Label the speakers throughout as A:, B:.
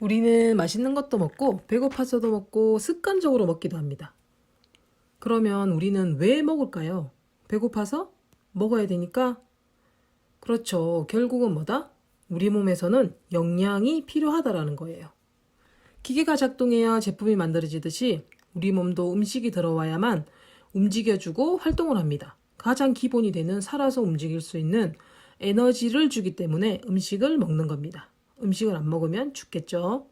A: 우리는 맛있는 것도 먹고 배고파서도 먹고 습관적으로 먹기도 합니다. 그러면 우리는 왜 먹을까요? 배고파서? 먹어야 되니까? 그렇죠. 결국은 뭐다? 우리 몸에서는 영양이 필요하다라는 거예요. 기계가 작동해야 제품이 만들어지듯이 우리 몸도 음식이 들어와야만 움직여주고 활동을 합니다. 가장 기본이 되는 살아서 움직일 수 있는 에너지를 주기 때문에 음식을 먹는 겁니다. 음식을 안 먹으면 죽겠죠.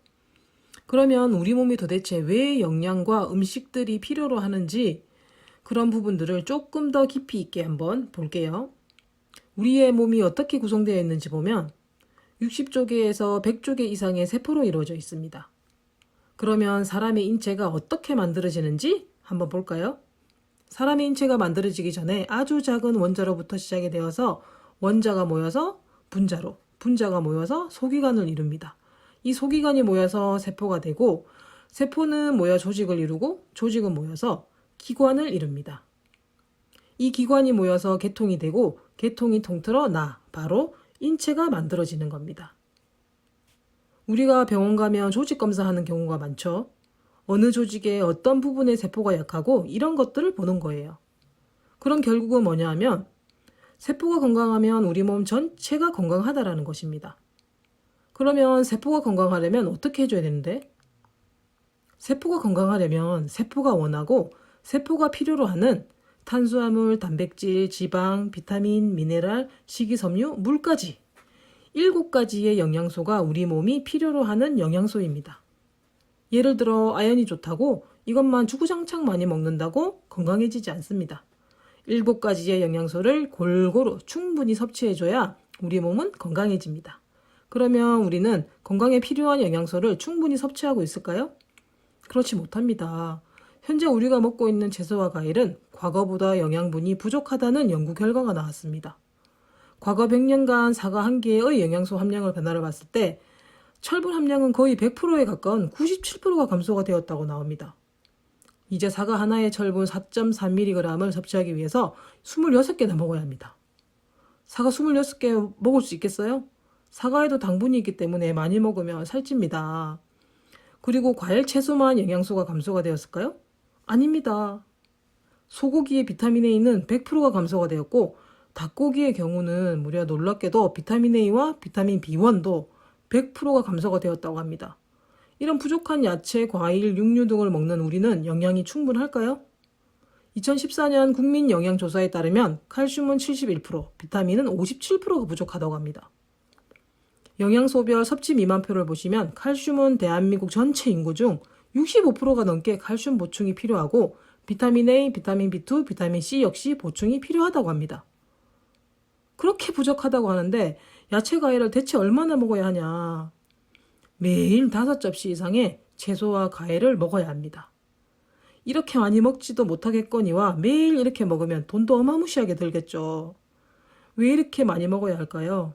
A: 그러면 우리 몸이 도대체 왜 영양과 음식들이 필요로 하는지 그런 부분들을 조금 더 깊이 있게 한번 볼게요. 우리의 몸이 어떻게 구성되어 있는지 보면 60조 개에서 100조 개 이상의 세포로 이루어져 있습니다. 그러면 사람의 인체가 어떻게 만들어지는지 한번 볼까요? 사람의 인체가 만들어지기 전에 아주 작은 원자로부터 시작이 되어서 원자가 모여서 분자로, 분자가 모여서 소기관을 이룹니다. 이 소기관이 모여서 세포가 되고 세포는 모여 조직을 이루고 조직은 모여서 기관을 이룹니다. 이 기관이 모여서 개통이 되고 개통이 통틀어 나, 바로 인체가 만들어지는 겁니다. 우리가 병원 가면 조직 검사하는 경우가 많죠. 어느 조직의 어떤 부분의 세포가 약하고 이런 것들을 보는 거예요. 그럼 결국은 뭐냐 하면 세포가 건강하면 우리 몸 전체가 건강하다라는 것입니다. 그러면 세포가 건강하려면 어떻게 해줘야 되는데? 세포가 건강하려면 세포가 원하고 세포가 필요로 하는 탄수화물, 단백질, 지방, 비타민, 미네랄, 식이섬유, 물까지 일곱 가지의 영양소가 우리 몸이 필요로 하는 영양소입니다. 예를 들어 아연이 좋다고 이것만 주구장창 많이 먹는다고 건강해지지 않습니다. 일곱 가지의 영양소를 골고루 충분히 섭취해줘야 우리 몸은 건강해집니다. 그러면 우리는 건강에 필요한 영양소를 충분히 섭취하고 있을까요? 그렇지 못합니다. 현재 우리가 먹고 있는 채소와 과일은 과거보다 영양분이 부족하다는 연구 결과가 나왔습니다. 과거 100년간 사과 한 개의 영양소 함량을 변화를 봤을 때 철분 함량은 거의 100%에 가까운 97%가 감소가 되었다고 나옵니다. 이제 사과 하나의 철분 4.3mg을 섭취하기 위해서 26개나 먹어야 합니다. 사과 26개 먹을 수 있겠어요? 사과에도 당분이 있기 때문에 많이 먹으면 살찝니다. 그리고 과일 채소만 영양소가 감소가 되었을까요? 아닙니다. 소고기의 비타민 A는 100%가 감소가 되었고 닭고기의 경우는 무려 놀랍게도 비타민 A와 비타민 B1도 100%가 감소가 되었다고 합니다. 이런 부족한 야채, 과일, 육류 등을 먹는 우리는 영양이 충분할까요? 2014년 국민 영양조사에 따르면 칼슘은 71%, 비타민은 57%가 부족하다고 합니다. 영양소별 섭취 미만표를 보시면 칼슘은 대한민국 전체 인구 중 65%가 넘게 칼슘 보충이 필요하고 비타민 A, 비타민 B2, 비타민 C 역시 보충이 필요하다고 합니다. 그렇게 부족하다고 하는데 야채 과일을 대체 얼마나 먹어야 하냐? 매일 다섯 접시 이상의 채소와 과일을 먹어야 합니다. 이렇게 많이 먹지도 못하겠거니와 매일 이렇게 먹으면 돈도 어마무시하게 들겠죠. 왜 이렇게 많이 먹어야 할까요?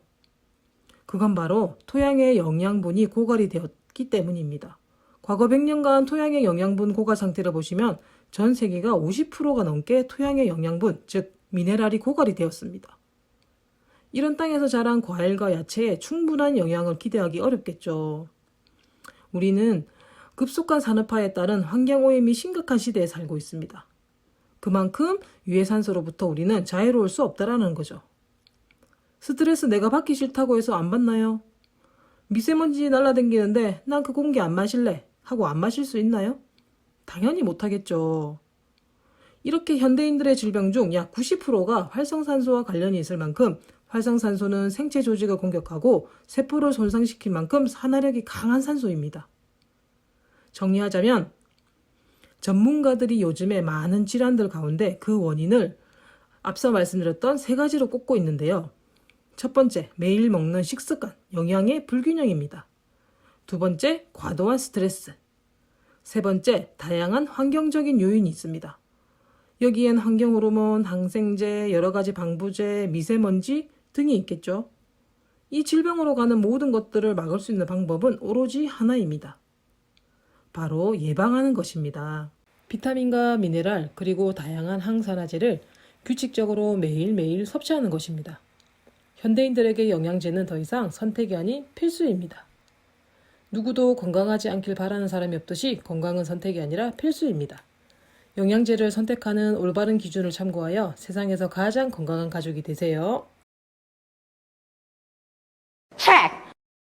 A: 그건 바로 토양의 영양분이 고갈이 되었기 때문입니다. 과거 100년간 토양의 영양분 고갈 상태를 보시면 전 세계가 50%가 넘게 토양의 영양분, 즉 미네랄이 고갈이 되었습니다. 이런 땅에서 자란 과일과 야채에 충분한 영양을 기대하기 어렵겠죠. 우리는 급속한 산업화에 따른 환경오염이 심각한 시대에 살고 있습니다. 그만큼 유해산소로부터 우리는 자유로울 수 없다라는 거죠. 스트레스 내가 받기 싫다고 해서 안 받나요? 미세먼지 날라댕기는데 난 그 공기 안 마실래 하고 안 마실 수 있나요? 당연히 못하겠죠. 이렇게 현대인들의 질병 중 약 90%가 활성산소와 관련이 있을 만큼 활성산소는 생체 조직을 공격하고 세포를 손상시킬 만큼 산화력이 강한 산소입니다. 정리하자면 전문가들이 요즘에 많은 질환들 가운데 그 원인을 앞서 말씀드렸던 세 가지로 꼽고 있는데요. 첫 번째, 매일 먹는 식습관, 영양의 불균형입니다. 두 번째, 과도한 스트레스. 세 번째, 다양한 환경적인 요인이 있습니다. 여기엔 환경호르몬, 항생제, 여러 가지 방부제, 미세먼지 등이 있겠죠. 이 질병으로 가는 모든 것들을 막을 수 있는 방법은 오로지 하나입니다. 바로 예방하는 것입니다. 비타민과 미네랄 그리고 다양한 항산화제를 규칙적으로 매일매일 섭취하는 것입니다. 현대인들에게 영양제는 더 이상 선택이 아닌 필수입니다. 누구도 건강하지 않길 바라는 사람이 없듯이 건강은 선택이 아니라 필수입니다. 영양제를 선택하는 올바른 기준을 참고하여 세상에서 가장 건강한 가족이 되세요.